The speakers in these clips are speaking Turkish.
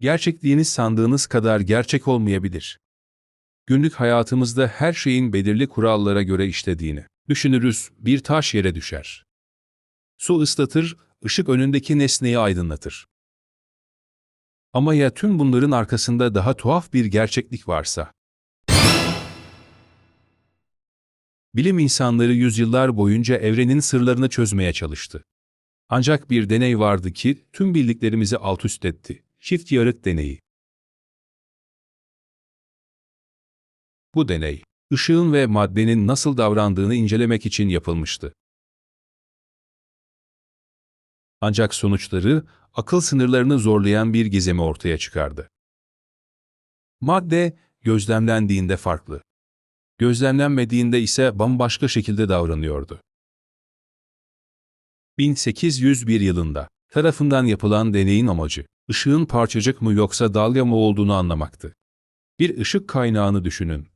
gerçekliğiniz sandığınız kadar gerçek olmayabilir. Günlük hayatımızda her şeyin belirli kurallara göre işlediğini düşünürüz, bir taş yere düşer. Su ıslatır, ışık önündeki nesneyi aydınlatır. Ama ya tüm bunların arkasında daha tuhaf bir gerçeklik varsa? Bilim insanları yüzyıllar boyunca evrenin sırlarını çözmeye çalıştı. Ancak bir deney vardı ki tüm bildiklerimizi alt üst etti. Çift yarık deneyi. Bu deney, ışığın ve maddenin nasıl davrandığını incelemek için yapılmıştı. Ancak sonuçları, akıl sınırlarını zorlayan bir gizemi ortaya çıkardı. Madde, gözlemlendiğinde farklı. Gözlemlenmediğinde ise bambaşka şekilde davranıyordu. 1801 yılında tarafından yapılan deneyin amacı, ışığın parçacık mı yoksa dalga mı olduğunu anlamaktı. Bir ışık kaynağını düşünün.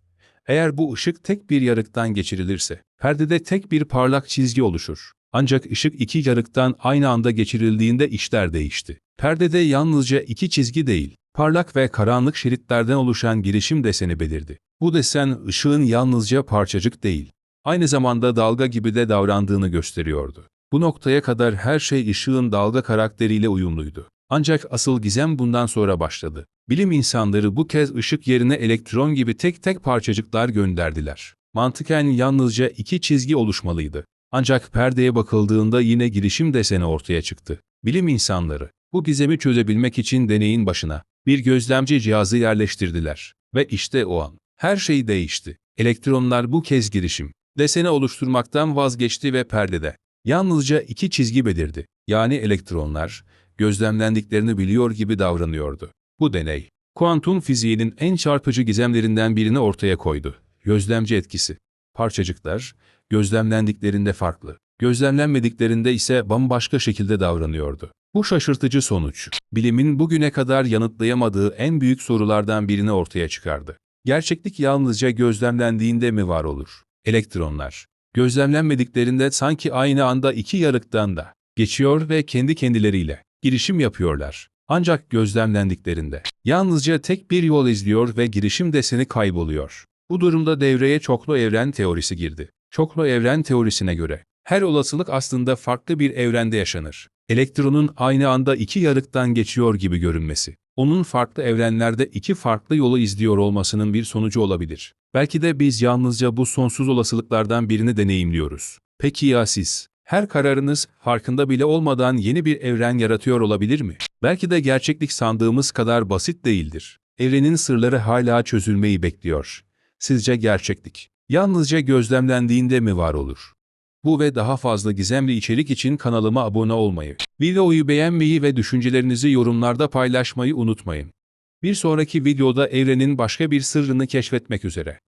Eğer bu ışık tek bir yarıktan geçirilirse, perdede tek bir parlak çizgi oluşur. Ancak ışık iki yarıktan aynı anda geçirildiğinde işler değişti. Perdede yalnızca iki çizgi değil, parlak ve karanlık şeritlerden oluşan girişim deseni belirdi. Bu desen ışığın yalnızca parçacık değil, aynı zamanda dalga gibi de davrandığını gösteriyordu. Bu noktaya kadar her şey ışığın dalga karakteriyle uyumluydu. Ancak asıl gizem bundan sonra başladı. Bilim insanları bu kez ışık yerine elektron gibi tek tek parçacıklar gönderdiler. Mantıken yalnızca iki çizgi oluşmalıydı. Ancak perdeye bakıldığında yine girişim deseni ortaya çıktı. Bilim insanları bu gizemi çözebilmek için deneyin başına bir gözlemci cihazı yerleştirdiler. Ve işte o an her şey değişti. Elektronlar bu kez girişim deseni oluşturmaktan vazgeçti ve perdede yalnızca iki çizgi belirdi. Yani elektronlar gözlemlendiklerini biliyor gibi davranıyordu. Bu deney, kuantum fiziğinin en çarpıcı gizemlerinden birini ortaya koydu. Gözlemci etkisi. Parçacıklar, gözlemlendiklerinde farklı, gözlemlenmediklerinde ise bambaşka şekilde davranıyordu. Bu şaşırtıcı sonuç, bilimin bugüne kadar yanıtlayamadığı en büyük sorulardan birini ortaya çıkardı. Gerçeklik yalnızca gözlemlendiğinde mi var olur? Elektronlar, gözlemlenmediklerinde sanki aynı anda iki yarıktan da geçiyor ve kendi kendileriyle girişim yapıyorlar. Ancak gözlemlendiklerinde yalnızca tek bir yol izliyor ve girişim deseni kayboluyor. Bu durumda devreye çoklu evren teorisi girdi. Çoklu evren teorisine göre her olasılık aslında farklı bir evrende yaşanır. Elektronun aynı anda iki yarıktan geçiyor gibi görünmesi, onun farklı evrenlerde iki farklı yolu izliyor olmasının bir sonucu olabilir. Belki de biz yalnızca bu sonsuz olasılıklardan birini deneyimliyoruz. Peki ya siz? Her kararınız farkında bile olmadan yeni bir evren yaratıyor olabilir mi? Belki de gerçeklik sandığımız kadar basit değildir. Evrenin sırları hala çözülmeyi bekliyor. Sizce gerçeklik yalnızca gözlemlendiğinde mi var olur? Bu ve daha fazla gizemli içerik için kanalıma abone olmayı, videoyu beğenmeyi ve düşüncelerinizi yorumlarda paylaşmayı unutmayın. Bir sonraki videoda evrenin başka bir sırrını keşfetmek üzere.